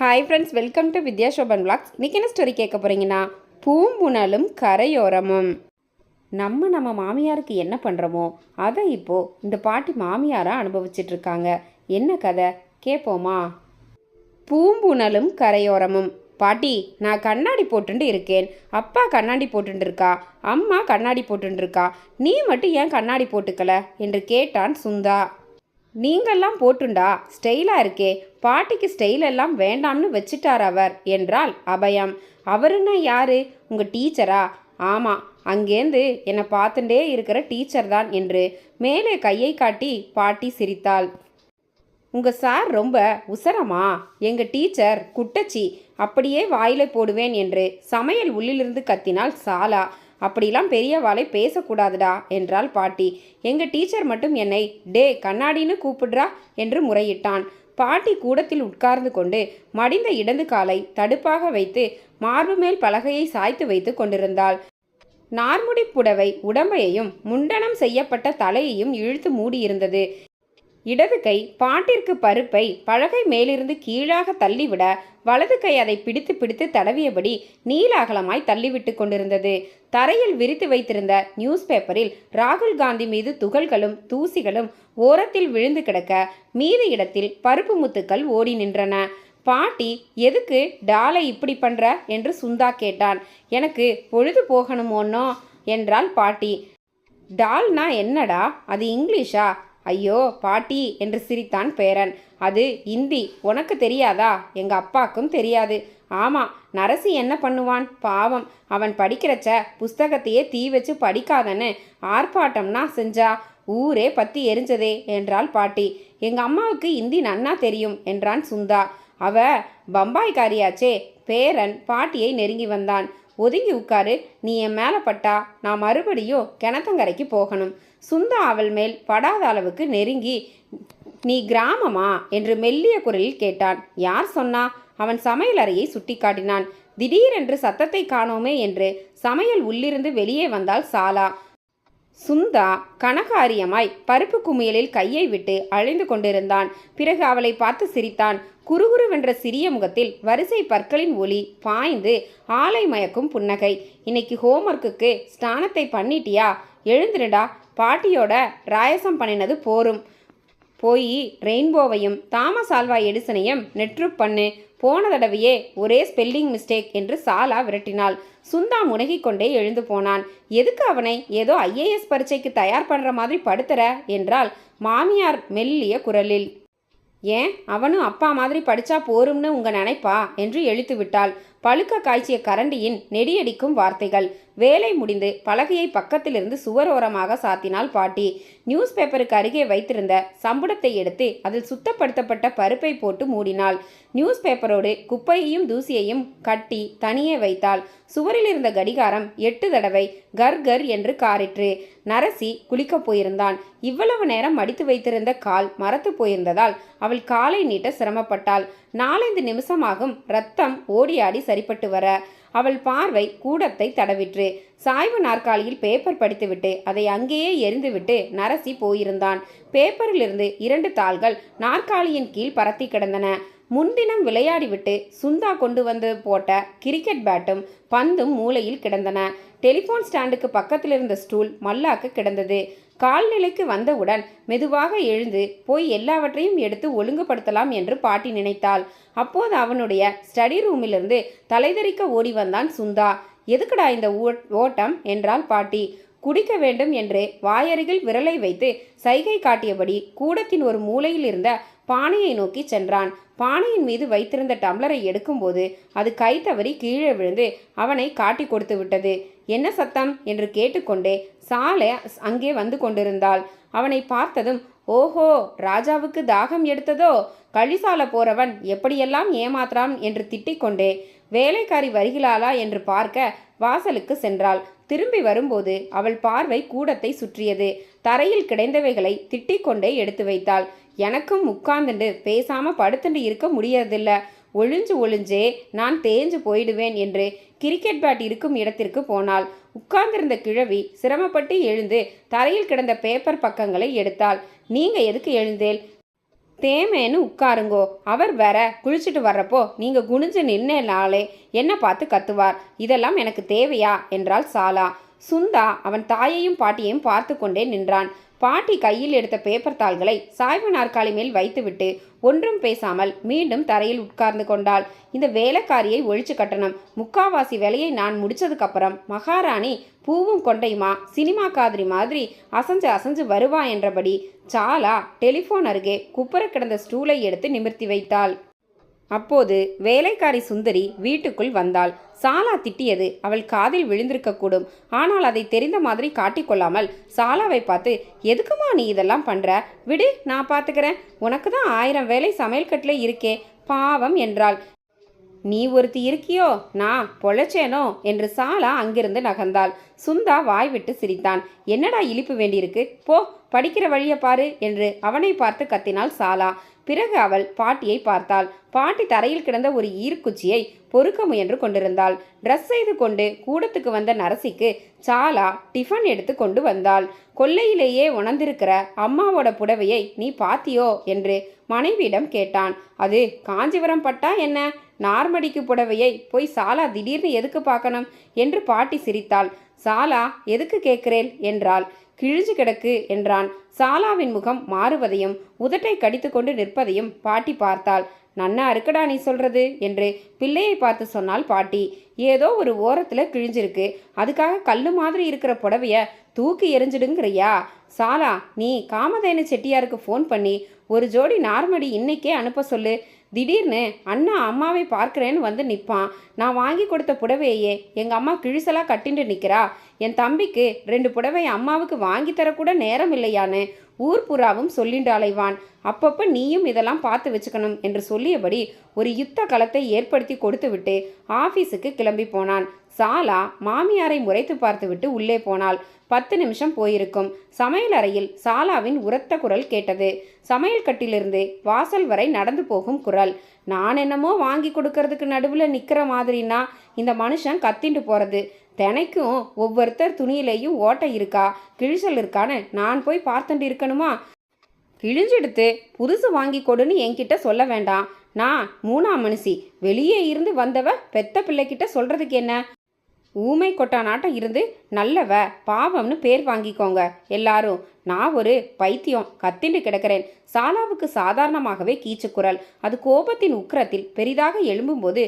Hi friends welcome to Vidya Soban blogs இன்றைக்கி என்ன story கேட்க போகிறீங்கன்னா பூம்புணலும் கரையோரமும். நம்ம நம்ம மாமியாருக்கு என்ன பண்ணுறோமோ அதை இப்போது இந்த பாட்டி மாமியாராக அனுபவிச்சிட்டு இருக்காங்க என்ன கதை? கேட்போமா பூம்புணலும் கரையோரமும். பாட்டி நான் கண்ணாடி போட்டுட்டு இருக்கேன். அப்பா கண்ணாடி போட்டுண்டு இருக்கா அம்மா கண்ணாடி போட்டுண்டு இருக்கா நீ மட்டும் ஏன் கண்ணாடி போட்டுக்கல? என்று கேட்டான் சுந்தா. நீங்கள்லாம் போட்டுண்டா ஸ்டைலாக இருக்கே பாட்டிக்கு ஸ்டைல் எல்லாம் வேண்டாம்னு வச்சிட்டார் அவர் என்றால் அபயம். அவருன்னா யாரு? உங்கள் டீச்சரா? ஆமாம் அங்கேருந்து என்னை பார்த்துட்டே இருக்கிற டீச்சர் தான் என்று மேலே கையை காட்டி பாட்டி சிரித்தாள். உங்கள் சார் ரொம்ப உசரமா? எங்கள் டீச்சர் குட்டச்சி அப்படியே வாயில போடுவேன் என்று சமையல் உள்ளிலிருந்து கத்தினாள் சாலா. அப்படிலாம் பெரியவாளை பேசக்கூடாதுடா என்றாள் பாட்டி. எங்கள் டீச்சர் மட்டும் என்னை டே கண்ணாடின்னு கூப்பிடுறா? என்று முறையிட்டான். பாட்டி கூடத்தில் உட்கார்ந்து கொண்டு மடிந்த இடது காலை தடுப்பாக வைத்து மார்பு மேல் பலகையை சாய்த்து வைத்து கொண்டிருந்தாள். நார்முடி புடவை உடம்பையையும் முண்டனம் செய்யப்பட்ட தலையையும் இழுத்து மூடியிருந்தது. இடது கை பாட்டிற்கு பருப்பை பலகை மேலிருந்து கீழாக தள்ளிவிட வலது கை அதை பிடித்து பிடித்து தடவியபடி நீலாகலமாய் தள்ளிவிட்டு கொண்டிருந்தது. தரையில் விரித்து வைத்திருந்த நியூஸ் பேப்பரில் ராகுல் காந்தி மீது துகள்களும் தூசிகளும் ஓரத்தில் விழுந்து கிடக்க மீதி இடத்தில் பருப்பு முத்துக்கள் ஓடி நின்றன. பாட்டி எதுக்கு டாலை இப்படி பண்ற? என்று சுந்தா கேட்டான். எனக்கு பொழுது போகணுமோன்னோ என்றாள் பாட்டி. டால்னா என்னடா? அது இங்கிலீஷா? ஐயோ பாட்டி என்று சிரித்தான் பேரன். அது இந்தி உனக்கு தெரியாதா? எங்க அப்பாக்கும் தெரியாது. ஆமா நரசி என்ன பண்ணுவான்? பாவம். அவன் படிக்கிறச்ச புஸ்தகத்தையே தீ வச்சு படிக்காதன்னு ஆர்ப்பாட்டம்னா செஞ்சா ஊரே பத்தி எரிஞ்சதே என்றாள் பாட்டி. எங்க அம்மாவுக்கு இந்தி நன்னா தெரியும் என்றான் சுந்தா. அவ பம்பாய்காரியாச்சே பேரன் பாட்டியை நெருங்கி வந்தான். ஒதுங்கி உட்காரு நீ என் மேலே பட்டா நான் மறுபடியும் கிணத்தங்கரைக்கு போகணும். சுந்தா அவள் மேல் படாத அளவுக்கு நெருங்கி நீ கிராமமா? என்று மெல்லிய குரலில் கேட்டான். யார் சொன்னா? அவன் சமையல் அறையை சுட்டிக்காட்டினான். திடீரென்று சத்தத்தை காணோமே? என்று சமையல் உள்ளிருந்து வெளியே வந்தாள் சாலா. சுந்தா கனகாரியமாய் பருப்பு குமியலில் கையை விட்டு அழைந்து கொண்டிருந்தான். பிறகு அவளை பார்த்து சிரித்தான். குறுகுருவென்ற சிறிய முகத்தில் வரிசை பற்களின் ஒளி பாய்ந்து ஆலை மயக்கும் புன்னகை. இன்னைக்கு ஹோம்ஒர்க்குக்கு ஸ்நானத்தை பண்ணிட்டியா? எழுந்துடுடா பாட்டியோட ராயசம் பண்ணினது போரும். போய் ரெயின்போவையும் தாமஸ் ஆல்வா எடிசனையும் நெட்ரூப் பண்ணு. போன தடவையே ஒரே ஸ்பெல்லிங் மிஸ்டேக் என்று சாலா விரட்டினாள். சுந்தா முனகிக் கொண்டே எழுந்து போனான். எதுக்கு அவனை ஏதோ ஐஏஎஸ் பரீட்சைக்கு தயார் பண்ணுற மாதிரி படுத்துற? என்றால் மாமியார் மெல்லிய குரலில். ஏன்? அவனும் அப்பா மாதிரி படிச்சா போரும்னு உங்க நினைப்பா? என்று எழுத்து விட்டாள். பழுக்க காய்ச்சிய கரண்டியின் நெடியடிக்கும் வார்த்தைகள். வேலை முடிந்து பலகையை பக்கத்திலிருந்து சுவரோரமாக சாத்தினாள் பாட்டி. நியூஸ் பேப்பருக்கு அருகே வைத்திருந்த சம்புடத்தை எடுத்து அதில் சுத்தப்படுத்தப்பட்ட பருப்பை போட்டு மூடினாள். நியூஸ் பேப்பரோடு குப்பையையும் தூசியையும் கட்டி தனியே வைத்தாள். சுவரில் இருந்த கடிகாரம் எட்டு தடவை கர் கர் என்று காரிற்று நரசி குளிக்கப் போயிருந்தான். இவ்வளவு நேரம் மடித்து வைத்திருந்த கால் மரத்து போயிருந்ததால் அவள் காலை நீட்ட சிரமப்பட்டாள். நாலைந்து நிமிஷமாகும் ரத்தம் ஓடியாடி சரிப்பட்டு வர. அவள் பார்வை கூடத்தை தடவிற்று. சாய்வு நாற்காலியில் பேப்பர் படித்துவிட்டு அதை அங்கேயே எரிந்துவிட்டு நரசி போயிருந்தான். பேப்பரிலிருந்து இரண்டு தாள்கள் நாற்காலியின் கீழ் பரத்தி கிடந்தன. முன்தினம் விளையாடிவிட்டு சுந்தா கொண்டு வந்து போட்ட கிரிக்கெட் பேட்டும் பந்தும் மூலையில் கிடந்தன. டெலிஃபோன் ஸ்டாண்டுக்கு பக்கத்தில் இருந்த ஸ்டூல் மல்லாக்கு கிடந்தது. கால்நிலைக்கு வந்தவுடன் மெதுவாக எழுந்து போய் எல்லாவற்றையும் எடுத்து ஒழுங்குபடுத்தலாம் என்று பாட்டி நினைத்தாள். அப்போது அவனுடைய ஸ்டடி ரூமிலிருந்து தலைதறிக்க ஓடி வந்தான் சுந்தா. எதுக்குடா இந்த ஓ- ஓட்டம்? என்றாள் பாட்டி. குடிக்க வேண்டும் என்று வாயருகில் விரலை வைத்து சைகை காட்டியபடி கூடத்தின் ஒரு மூலையில் இருந்த பானையை நோக்கி சென்றான். பானையின் மீது வைத்திருந்த டம்ளரை எடுக்கும்போது அது கை தவறி கீழே விழுந்து அவனை காட்டி கொடுத்து விட்டது. என்ன சத்தம்? என்று கேட்டுக்கொண்டே சாலை அங்கே வந்து கொண்டிருந்தாள். அவனை பார்த்ததும் ஓஹோ ராஜாவுக்கு தாகம் எடுத்ததோ? கழிசால போறவன் எப்படியெல்லாம் ஏமாத்துறான்? என்று திட்டிக்கொண்டே வேலைக்காரி வருகிறாளா? என்று பார்க்க வாசலுக்கு சென்றாள். திரும்பி வரும்போது அவள் பார்வை கூடத்தை சுற்றியது. தரையில் கிடைந்தவைகளை திட்டிக்கொண்டே எடுத்து வைத்தாள். எனக்கும் உட்கார்ந்துண்டு. பேசாம படுத்துண்டு இருக்க முடியறதில்ல. ஒளிஞ்சு ஒளிஞ்சே நான் தேஞ்சு போயிடுவேன் என்று கிரிக்கெட் பேட் இருக்கும் இடத்திற்கு போனாள். உட்கார்ந்திருந்த கிழவி சிரமப்பட்டு எழுந்து தரையில் கிடந்த பேப்பர் பக்கங்களை எடுத்தாள். நீங்க எதுக்கு எழுந்தேல்? தேமேன்னு உட்காருங்கோ. அவர் வேற. குளிச்சுட்டு வர்றப்போ நீங்க குனிஞ்சு நின்னேனாலே என்ன பார்த்து கத்துவார்? இதெல்லாம் எனக்கு தேவையா? என்றாள் சாலா. சுந்தா அவன் தாயையும் பாட்டியையும் பார்த்து கொண்டே நின்றான். பாட்டி கையில் எடுத்த பேப்பர் தாள்களை சாய்வு நாற்காலி மேல் வைத்துவிட்டு ஒன்றும் பேசாமல் மீண்டும் தரையில் உட்கார்ந்து கொண்டாள். இந்த வேலைக்காரியை ஒழிச்சு கட்டணும். முக்காவாசி வேலையை நான் முடிச்சதுக்கப்புறம் மகாராணி பூவும் கொண்டையுமா சினிமா காதிரி மாதிரி அசஞ்சு அசஞ்சு வருவா என்றபடி சாலா டெலிஃபோன் அருகே குப்புற கிடந்த ஸ்டூலை எடுத்து நிமிர்த்தி வைத்தாள். அப்போது வேலைக்காரி சுந்தரி வீட்டுக்குள் வந்தாள். சாலா திட்டியது. அவள் காதில் விழுந்திருக்கக்கூடும். ஆனால் அதை தெரிந்த மாதிரி காட்டிக்கொள்ளாமல் சாலாவை பார்த்து எதுக்குமா நீ இதெல்லாம் பண்ற? விடு நான் பார்த்துக்கிறேன் உனக்கு தான் ஆயிரம் வேலை சமையல்கட்டில் இருக்கே. பாவம் என்றாள். நீ ஒருத்தி இருக்கியோ? நான் பொழைச்சேனோ? என்று சாலா அங்கிருந்து நகர்ந்தாள். சுந்தா வாய் விட்டு சிரித்தான். என்னடா இழிப்பு வேண்டியிருக்கு? போ படிக்கிற வழியை பாரு என்று அவனை பார்த்து கத்தினாள் சாலா. பிறகு அவள் பாட்டியை பார்த்தாள். பாட்டி தரையில் கிடந்த ஒரு ஈர்க்குச்சியை பொறுக்க முயன்று கொண்டிருந்தாள். ட்ரெஸ் செய்து கொண்டு கூடத்துக்கு வந்த நரசிக்கு சாலா டிஃபன் எடுத்து கொண்டு வந்தாள். கொல்லையிலேயே உணர்ந்திருக்கிற அம்மாவோட புடவையை நீ பாத்தியோ? என்று மனைவியிடம் கேட்டான். அது காஞ்சிபுரம் பட்டா என்ன? நார்மடிக்கு புடவையை போய் சாலா திடீர்னு எதுக்கு பார்க்கணும்? என்று பாட்டி சிரித்தாள். சாலா எதுக்கு கேட்கிறேன்? என்றாள். கிழிஞ்சு கிடக்கு என்றான். சாலாவின் முகம் மாறுவதையும் உதட்டை கடித்துக்கொண்டு நிற்பதையும் பாட்டி பார்த்தாள். நன்னா இருக்குடா நீ சொல்றது? என்று பிள்ளையை பார்த்து சொன்னாள் பாட்டி. ஏதோ ஒரு ஓரத்தில் கிழிஞ்சிருக்கு. அதுக்காக கல் மாதிரி இருக்கிற புடவைய தூக்கி எரிஞ்சிடுங்கிறியா சாலா நீ காமதேனு செட்டியாருக்கு ஃபோன் பண்ணி ஒரு ஜோடி நார்மடி இன்னைக்கே அனுப்ப சொல்லு. திடீர்னு அண்ணா அம்மாவை பார்க்குறேன்னு வந்து நிற்பான் நான் வாங்கி கொடுத்த புடவையே எங்கள் அம்மா கிழிசலாக கட்டிண்டு நிற்கிறா என் தம்பிக்கு ரெண்டு புடவை அம்மாவுக்கு வாங்கி தரக்கூட நேரம் இல்லையான்னு ஊர் புறாவும் சொல்லிண்டு அலைவான். அப்பப்போ நீயும் இதெல்லாம் பார்த்து வச்சுக்கணும் என்று சொல்லியபடி ஒரு யுத்த களத்தை ஏற்படுத்தி கொடுத்துவிட்டு ஆஃபீஸுக்கு கிளம்பி போனான். சாலா மாமியாரை முறைத்து பார்த்துவிட்டு உள்ளே போனாள். பத்து நிமிஷம் போயிருக்கும். சமையல் அறையில் சாலாவின் உரத்த குரல் கேட்டது. சமையல் கட்டிலிருந்து வாசல் வரை நடந்து போகும் குரல். நான் என்னமோ வாங்கி கொடுக்கறதுக்கு நடுவில் நிற்கிற மாதிரின்னா இந்த மனுஷன் கத்திண்டு போகிறது தினைக்கும் ஒவ்வொருத்தர் துணியிலேயும் ஓட்டை இருக்கா கிழிசல் இருக்கான்னு நான் போய் பார்த்துட்டு இருக்கணுமா? கிழிஞ்செடுத்து புதுசு வாங்கி கொடுன்னு என்கிட்ட சொல்ல வேண்டாம். நான் மூணாம் மனுஷி. வெளியே இருந்து வந்தவ பெத்த பிள்ளைக்கிட்ட சொல்றதுக்கு என்ன? ஊமை கொட்டானாட்டம் இருந்து நல்லவ பாவம்னு பேர் வாங்கிக்கோங்க. எல்லாரும் நான் ஒரு பைத்தியம் கத்திண்டு கிடக்கிறேன். சாலாவுக்கு சாதாரணமாகவே கீச்சுக்குரல். அது கோபத்தின் உக்கிரத்தில் பெரிதாக எழும்பும்போது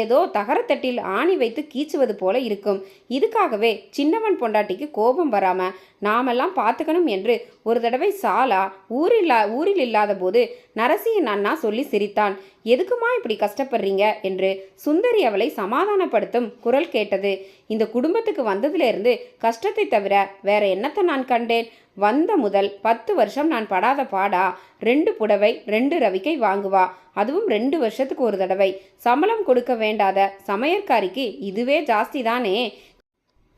ஏதோ தகரத்தட்டில் ஆணி வைத்து கீச்சுவது போல இருக்கும். இதுக்காகவே சின்னவன் பொண்டாட்டிக்கு கோபம் வராம நாமெல்லாம் பார்த்துக்கணும் என்று ஒரு தடவை சாலா ஊரில்லா ஊரில் இல்லாத போது நரசியின் அண்ணா சொல்லி சிரித்தான். எதுக்குமா இப்படி கஷ்டப்படுறீங்க? என்று சுந்தரி அவளை சமாதானப்படுத்தும் குரல் கேட்டது. இந்த குடும்பத்துக்கு வந்ததிலிருந்து கஷ்டத்தை தவிர வேற என்னத்தை நான் கண்டேன்? வந்த முதல் பத்து வருஷம் நான் படாத பாடா. ரெண்டு புடவை ரெண்டு ரவிக்கை வாங்குவா. அதுவும் ரெண்டு வருஷத்துக்கு ஒரு தடவை. சம்பளம் கொடுக்க வேண்டாத சமையற்காரிக்கு இதுவே ஜாஸ்தி தானே?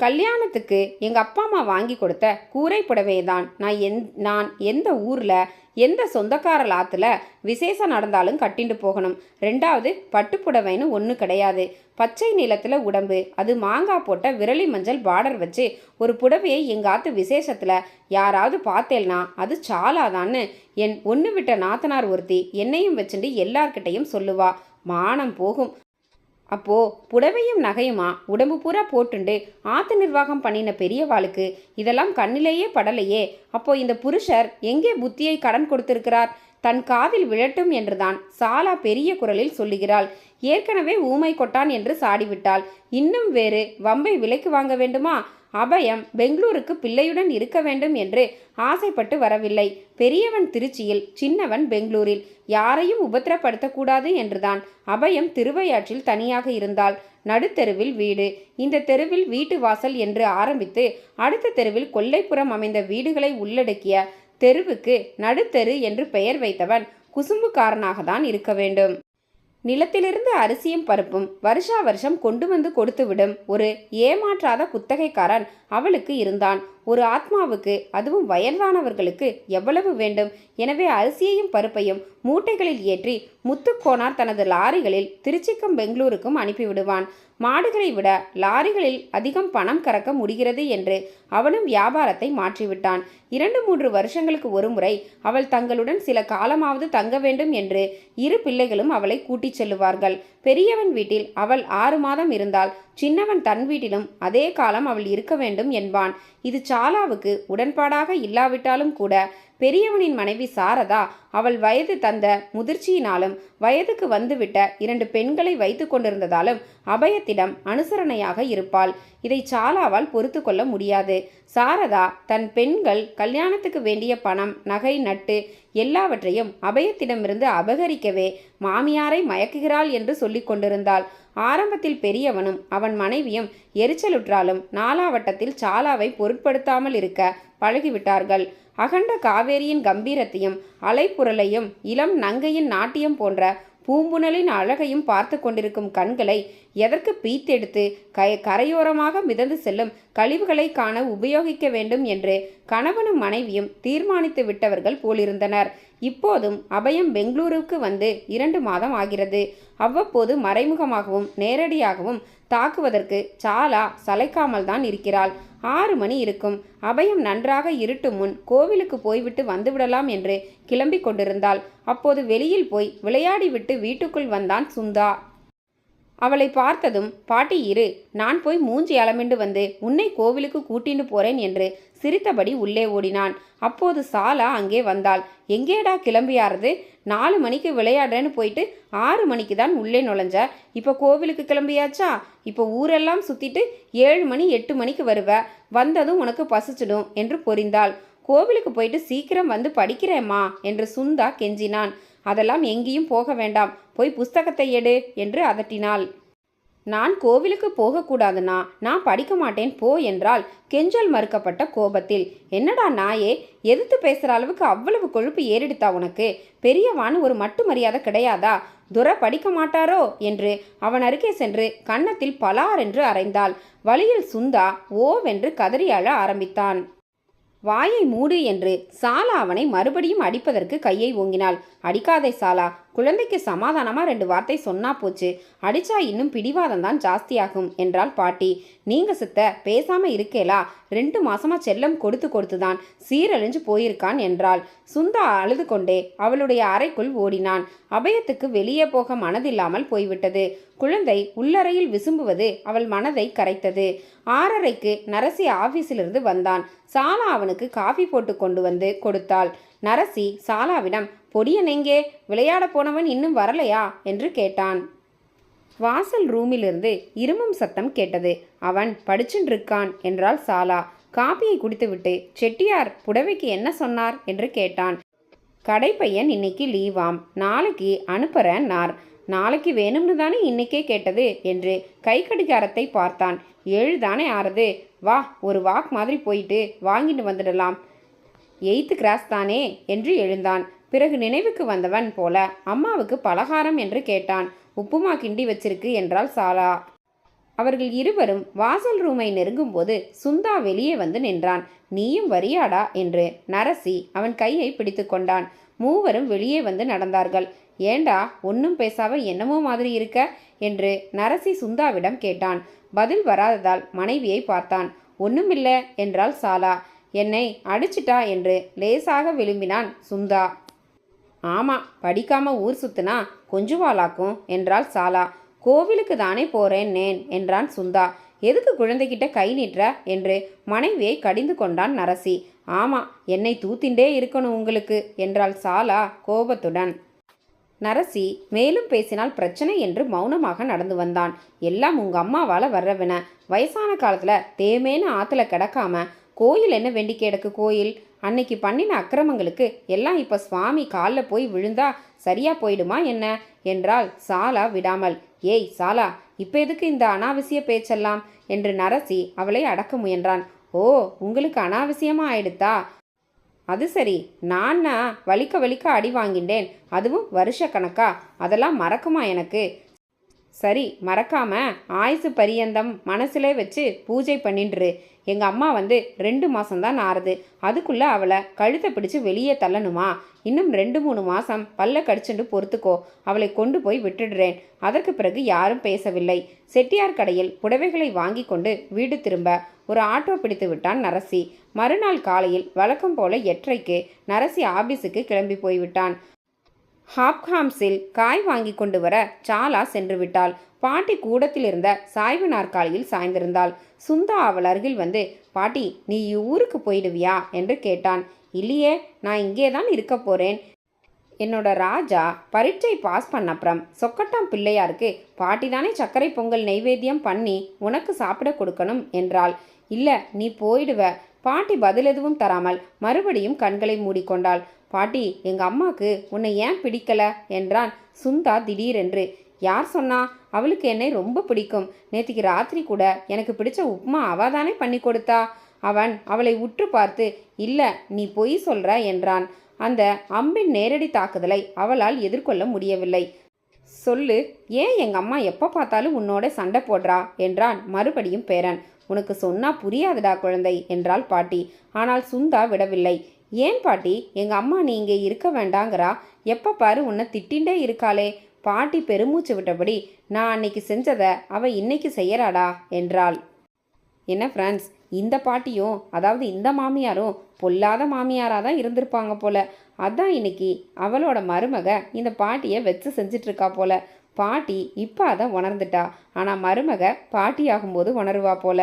கல்யாணத்துக்கு எங்கள் அப்பா அம்மா வாங்கி கொடுத்த கூரை புடவையை தான் நான் எந் நான் எந்த ஊரில் எந்த சொந்தக்கார லாத்தில் விசேஷம் நடந்தாலும் கட்டிண்டு போகணும். ரெண்டாவது பட்டுப்புடவைன்னு ஒன்று கிடையாது. பச்சை நிலத்தில் உடம்பு அது மாங்காய் போட்ட விரலி மஞ்சள் பார்டர் வச்சு ஒரு புடவையை எங்காத்து விசேஷத்தில் யாராவது பார்த்தேன்னா அது சாலாதான்னு என் ஒன்று விட்ட நாத்தனார் ஒருத்தி என்னையும் வச்சுட்டு எல்லார்கிட்டையும் சொல்லுவா. மானம் போகும். அப்போ புடவையும் நகையுமா? உடம்பு பூரா போட்டுண்டு ஆத்து நிர்வாகம் பண்ணின பெரியவாளுக்கு இதெல்லாம் கண்ணிலேயே படலையே. அப்போ இந்த புருஷர் எங்கே புத்தியை கடன் கொடுத்திருக்கிறார்? தன் காதில் விழட்டும் என்றுதான் சாலா பெரிய குரலில் சொல்லுகிறாள். ஏற்கனவே ஊமை கொட்டான் என்று சாடிவிட்டாள். இன்னும் வேறு வம்பை விலைக்கு வாங்க வேண்டுமா? அபயம் பெங்களூருக்கு பிள்ளையுடன் இருக்க வேண்டும் என்று ஆசைப்பட்டு வரவில்லை. பெரியவன் திருச்சியில் சின்னவன் பெங்களூரில். யாரையும் உபத்திரப்படுத்தக்கூடாது என்றுதான். அபயம் திருவையாற்றில் தனியாக இருந்தாள். நடுத்தெருவில் வீடு. இந்த தெருவில் வீட்டு வாசல் என்று ஆரம்பித்து அடுத்த தெருவில் கொல்லைப்புறம் அமைந்த வீடுகளை உள்ளடக்கிய தெருவுக்கு நடுத்தெரு என்று பெயர் வைத்தவன் குசும்புக்காரனாக தான் இருக்க வேண்டும். நிலத்திலிருந்து அரிசியும் பருப்பும் வருஷா வருஷம் கொண்டு வந்து கொடுத்துவிடும் ஒரு ஏமாற்றாத குத்தகைக்காரன் அவளுக்கு இருந்தான். ஒரு ஆத்மாவுக்கு அதுவும் வயதானவர்களுக்கு எவ்வளவு வேண்டும்? எனவே அரிசியையும் பருப்பையும் மூட்டைகளில் ஏற்றி முத்துக்கோனார் தனது லாரிகளில் திருச்சிக்கும் பெங்களூருக்கும் அனுப்பிவிடுவான். மாடுகளை விட லாரிகளில் அதிகம் பணம் கறக்க முடிகிறது என்று அவனும் வியாபாரத்தை மாற்றிவிட்டான். இரண்டு மூன்று வருஷங்களுக்கு ஒருமுறை அவள் தங்களுடன் சில காலமாவது தங்க வேண்டும் என்று இரு பிள்ளைகளும் அவளை கூட்டிச் செல்லுவார்கள். பெரியவன் வீட்டில் அவள் ஆறு மாதம் இருந்தால் சின்னவன் தன் வீட்டிலும் அதே காலம் அவள் இருக்க வேண்டும் என்பான். இது ஷாலாவுக்கு உடன்பாடாக இல்லாவிட்டாலும் கூட பெரியவனின் மனைவி சாரதா அவள் வயது தந்த முதிர்ச்சியினாலும் வயதுக்கு வந்துவிட்ட இரண்டு பெண்களை வைத்து கொண்டிருந்ததாலும் அபயத்திடம் அனுசரணையாக இருப்பாள். இதை சாலாவால் பொறுத்து கொள்ள முடியாது. சாரதா தன் பெண்கள் கல்யாணத்துக்கு வேண்டிய பணம் நகை நட்டு எல்லாவற்றையும் அபயத்திடமிருந்து அபகரிக்கவே மாமியாரை மயக்குகிறாள் என்று சொல்லிக் கொண்டிருந்தாள். ஆரம்பத்தில் பெரியவனும் அவன் மனைவியும் எரிச்சலுற்றாலும் நாலாவட்டத்தில் சாலாவை பொருட்படுத்தாமல் இருக்க பழகிவிட்டார்கள். அகண்ட காவேரியின் கம்பீரத்தையும் அலைப்புரலையும் இளம் நங்கையின் நாட்டியம் போன்ற பூம்புணலின் அழகையும் பார்த்து கொண்டிருக்கும் கண்களை எதற்கு பீத்தெடுத்து கய கரையோரமாக மிதந்து செல்லும் கழிவுகளை காண உபயோகிக்க வேண்டும் என்று கணவனும் மனைவியும் தீர்மானித்து விட்டவர்கள் போலிருந்தனர். இப்போதும் அபயம் பெங்களூருக்கு வந்து இரண்டு மாதம் ஆகிறது. அவ்வப்போது மறைமுகமாகவும் நேரடியாகவும் தாக்குவதற்கு சாலா சளைக்காமல் தான் இருக்கிறாள். ஆறு மணி இருக்கும். அபயம் நன்றாக இருட்டும் முன் கோவிலுக்கு போய்விட்டு வந்துவிடலாம் என்று கிளம்பிக் கொண்டிருந்தாள். அப்போது வெளியில் போய் விளையாடிவிட்டு வீட்டுக்குள் வந்தான் சுந்தா. அவளை பார்த்ததும் பாட்டி இரு நான் போய் மூஞ்சி அளமிண்டு வந்து உன்னை கோவிலுக்கு கூட்டின்னு போறேன் என்று சிரித்தபடி உள்ளே ஓடினான். அப்போது சாலா அங்கே வந்தாள். எங்கேடா கிளம்பியாருது? நாலு மணிக்கு விளையாடுறேன்னு போயிட்டு ஆறு மணிக்கு தான் உள்ளே நுழைஞ்ச. இப்போ கோவிலுக்கு கிளம்பியாச்சா? இப்போ ஊரெல்லாம் சுத்திட்டு ஏழு மணி எட்டு மணிக்கு வருவ. வந்ததும் உனக்கு பசிச்சிடும் என்று பொரிந்தாள். கோவிலுக்கு போயிட்டு சீக்கிரம் வந்து படிக்கிறேம்மா என்று சுந்தா கெஞ்சினான். அதெல்லாம் எங்கேயும் போக வேண்டாம். போய் புஸ்தகத்தை எடு என்று அதட்டினாள். நான் கோவிலுக்கு போகக்கூடாதுனா நான் படிக்க மாட்டேன். போ என்றால் கெஞ்சல் மறுக்கப்பட்ட கோபத்தில். என்னடா நாயே? எதிர்த்து பேசுகிற அளவுக்கு அவ்வளவு கொழுப்பு ஏறிடுத்தா உனக்கு? பெரியவான்னு ஒரு மட்டு மரியாதை கிடையாதா? துரை படிக்க மாட்டாரோ? என்று அவன் அருகே சென்று கன்னத்தில் பலார் என்று அரைந்தாள் வழியில் சுந்தா ஓவென்று கதறி அழ ஆரம்பித்தான். வாயை மூடு என்று சாலா அவனை மறுபடியும் அடிப்பதற்கு கையை ஓங்கினாள். அடிக்காதே சாலா குழந்தைக்கு சமாதானமாக ரெண்டு வார்த்தை சொன்னா போச்சு. அடிச்சா இன்னும் பிடிவாதம் தான் ஜாஸ்தியாகும் என்றாள் பாட்டி. நீங்க சித்த பேசாம இருக்கேலா ரெண்டு மாசமா செல்லம் கொடுத்து கொடுத்துதான் சீரழிஞ்சு போயிருக்கான் என்றாள். சுந்தா அழுது கொண்டே அவளுடைய அறைக்குள் ஓடினான். அபயத்துக்கு வெளியே போக மனதில்லாமல் போய்விட்டது. குழந்தை உள்ளறையில் விசும்புவது அவள் மனதை கரைத்தது. ஆறரைக்கு நரசி ஆபீஸிலிருந்து வந்தான். சாலா அவனுக்கு காஃபி போட்டு கொண்டு வந்து கொடுத்தாள். நரசி சாலாவிடம் பொடியன் எங்கே விளையாட போனவன் இன்னும் வரலையா? என்று கேட்டான். வாசல் ரூமிலிருந்து இருமும் சத்தம் கேட்டது. அவன் படிச்சுட்டிருக்கான் என்றாள் சாலா. காப்பியை குடித்துவிட்டு செட்டியார் புடவைக்கு என்ன சொன்னார்? என்று கேட்டான். கடைப்பையன் இன்னைக்கு லீவாம். நாளைக்கு அனுப்புறேன் நார் நாளைக்கு வேணும்னு தானே இன்னைக்கே கேட்டது? என்று கை கடிகாரத்தை பார்த்தான். ஏழு தானே ஆறுது. வா ஒரு வாக் மாதிரி போயிட்டு வாங்கிட்டு வந்துடலாம். எயித்து கிராஸ் தானே? என்று எழுந்தான். பிறகு நினைவுக்கு வந்தவன் போல அம்மாவுக்கு பலகாரம் என்று கேட்டான். உப்புமா கிண்டி வச்சிருக்கு என்றாள் சாலா. அவர்கள் இருவரும் வாசல் ரூமை நெருங்கும்போது சுந்தா வெளியே வந்து நின்றான். நீயும் வரியாடா? என்று நரசி அவன் கையை பிடித்து கொண்டான். மூவரும் வெளியே வந்து நடந்தார்கள். ஏண்டா ஒன்றும் பேசாம என்னமோ மாதிரி இருக்க? என்று நரசி சுந்தாவிடம் கேட்டான். பதில் வராததால் மனைவியை பார்த்தான். ஒன்றுமில்ல என்றாள் சாலா. என்னை அடிச்சிட்டா? என்று லேசாக விரும்பினான் சுந்தா. ஆமாம் படிக்காம ஊர் சுத்துனா கொஞ்சுவாளாக்கும் என்றாள் சாலா. கோவிலுக்கு தானே போறேன்னேன் என்றான் சுந்தா. எதுக்கு குழந்தைகிட்ட கை நீட்டுற என்று மனைவியை கடிந்து கொண்டான் நரசி. ஆமா என்னை தூத்திண்டே இருக்கணும் உங்களுக்கு என்றாள் சாலா கோபத்துடன். நரசி மேலும் பேசினால் பிரச்சனை என்று மௌனமாக நடந்து வந்தான். எல்லாம் உங்க அம்மாவால வர்றவன. வயசான காலத்துல தேமேன்னு ஆத்துல கிடக்காம கோயில் என்ன வேண்டி கிடக்கு கோயில்? அன்னைக்கு பண்ணின அக்கிரமங்களுக்கு எல்லாம் இப்ப சுவாமி காலில் போய் விழுந்தா சரியா போயிடுமா என்ன? என்றால் சாலா விடாமல். ஏய் சாலா இப்ப எதுக்கு இந்த அனாவசிய பேச்செல்லாம்? என்று நரசி அவளை அடக்க முயன்றான். ஓ உங்களுக்கு அனாவசியமா ஆயிடுத்தா? அது சரி நான்னா வலிக்க வலிக்க அடி வாங்கிண்டேன். அதுவும் வருஷ கணக்கா? அதெல்லாம் மறக்குமா எனக்கு? சரி மறக்காம ஆயுசு பரியந்தம் மனசுலே வச்சு பூஜை பண்ணிட்டுரு எங்கள் அம்மா வந்து ரெண்டு மாதம்தான் ஆறுது அதுக்குள்ளே அவளை கழுத்தை பிடிச்சு வெளியே தள்ளணுமா? இன்னும் ரெண்டு மூணு மாதம் பல்ல கடிச்சுண்டு பொறுத்துக்கோ. அவளை கொண்டு போய் விட்டுடுறேன். அதற்கு பிறகு யாரும் பேசவில்லை. செட்டியார் கடையில் புடவைகளை வாங்கி கொண்டு வீடு திரும்ப ஒரு ஆட்டோ பிடித்து விட்டான் நரசி. மறுநாள் காலையில் வழக்கம் போல எட்டரைக்கு நரசி ஆபீஸுக்கு கிளம்பி போய்விட்டான். ஹாப்ஹாம்ஸில் காய் வாங்கி கொண்டு வர சாலா சென்று விட்டாள் பாட்டி கூடத்தில் இருந்த சாய்வு நாற்காலியில் சாய்ந்திருந்தாள். சுந்தா அவள் அருகில் வந்து பாட்டி நீ ஊருக்கு போயிடுவியா? என்று கேட்டான். இல்லையே நான் இங்கே தான் இருக்க போறேன். என்னோட ராஜா பரீட்சை பாஸ் பண்ண அப்புறம் சொக்கட்டாம் பிள்ளையாருக்கு பாட்டி தானே சர்க்கரை பொங்கல் நெய்வேத்தியம் பண்ணி உனக்கு சாப்பிட கொடுக்கணும் என்றாள். இல்லை நீ போயிடுவ. பாட்டி பதில் எதுவும் தராமல் மறுபடியும் கண்களை மூடிக்கொண்டாள். பாட்டி எங்க அம்மாக்கு உன்னை ஏன் பிடிக்கல? என்றான் சுந்தா திடீரென்று. யார் சொன்னா? அவளுக்கு என்னை ரொம்ப பிடிக்கும். நேத்திக்கு ராத்திரி கூட எனக்கு பிடிச்ச உப்புமா அவ தானே பண்ணி கொடுத்தா? அவன் அவளை உற்று பார்த்து இல்ல நீ பொய் சொல்ற என்றான். அந்த அம்பின் நேரடி தாக்குதலை அவளால் எதிர்கொள்ள முடியவில்லை. சொல்லு ஏன் எங்க அம்மா எப்போ பார்த்தாலும் உன்னோட சண்டை போடுறா? என்றான் மறுபடியும் பேரன். உனக்கு சொன்னா புரியாதுடா குழந்தை என்றாள் பாட்டி. ஆனால் சுந்தா விடவில்லை. ஏன் பாட்டி எங்கள் அம்மா நீ இங்கே இருக்க வேண்டாங்கிறா? எப்போ பாரு உன்னை திட்டின்டே இருக்காளே. பாட்டி பெருமூச்சு விட்டபடி நான் அன்னைக்கு செஞ்சதை அவள் இன்னைக்கு செய்யறாடா என்றாள். என்ன ஃப்ரெண்ட்ஸ் இந்த பாட்டியும் அதாவது இந்த மாமியாரும் பொல்லாத மாமியாராக தான் இருந்திருப்பாங்க போல. அதான் இன்னைக்கு அவளோட மருமக இந்த பாட்டியை வச்சு செஞ்சிட்ருக்கா போல. பாட்டி இப்போ அதை உணர்ந்துட்டா. ஆனால் மருமக பாட்டி ஆகும்போது உணருவா போல.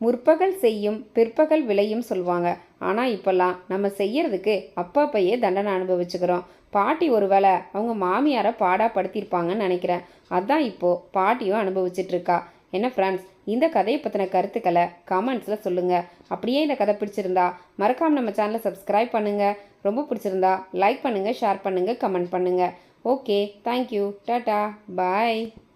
முற்பகல் செய்யும் பிற்பகல் விளையும் சொல்லுவாங்க ஆனால் இப்போல்லாம் நம்ம செய்யறதுக்கு அப்பப்பையே தண்டனை அனுபவிச்சுக்கிறோம். பாட்டி ஒருவேளை அவங்க மாமியாரை பாடா படுத்தியிருப்பாங்கன்னு நினைக்கிறேன். அதான் இப்போது பாட்டியும் அனுபவிச்சிட்ருக்கா. என்ன ஃப்ரெண்ட்ஸ் இந்த கதையை பற்றின கருத்துக்களை கமெண்ட்ஸில் சொல்லுங்கள் அப்படியே இந்த கதை பிடிச்சிருந்தா மறக்காமல் நம்ம சேனலை சப்ஸ்கிரைப் பண்ணுங்கள் ரொம்ப பிடிச்சிருந்தா லைக் பண்ணுங்கள் ஷேர் பண்ணுங்கள் கமெண்ட் பண்ணுங்கள் ஓகே தேங்க்யூ டாட்டா பாய்